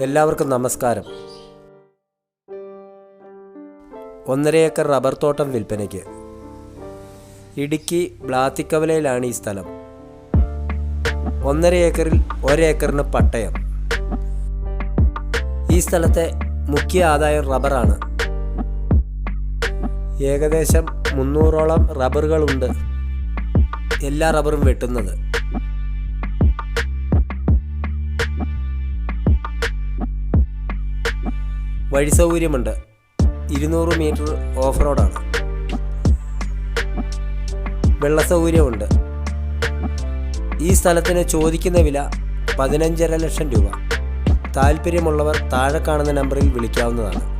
എല്ലാവർക്കും നമസ്കാരം. ഒന്നര ഏക്കർ റബ്ബർ തോട്ടം വിൽപ്പനയ്ക്ക്. ഇടുക്കി ബ്ലാത്തിക്കവലയിലാണ് ഈ സ്ഥലം. ഒന്നര ഏക്കറിൽ ഒരേക്കറിന് പട്ടയം. ഈ സ്ഥലത്തെ മുഖ്യ ആദായം റബ്ബറാണ്. ഏകദേശം മുന്നൂറോളം റബ്ബറുകളുണ്ട് എല്ലാ റബ്ബറും വെട്ടുന്നത്. വഴി സൗകര്യമുണ്ട് ഇരുന്നൂറ് മീറ്റർ ഓഫ് റോഡാണ്. വെള്ള സൗകര്യമുണ്ട് ഈ സ്ഥലത്തിന് ചോദിക്കുന്ന വില പതിനഞ്ചര ലക്ഷം രൂപ. താല്പര്യമുള്ളവർ താഴെ കാണുന്ന നമ്പറിൽ വിളിക്കാവുന്നതാണ്.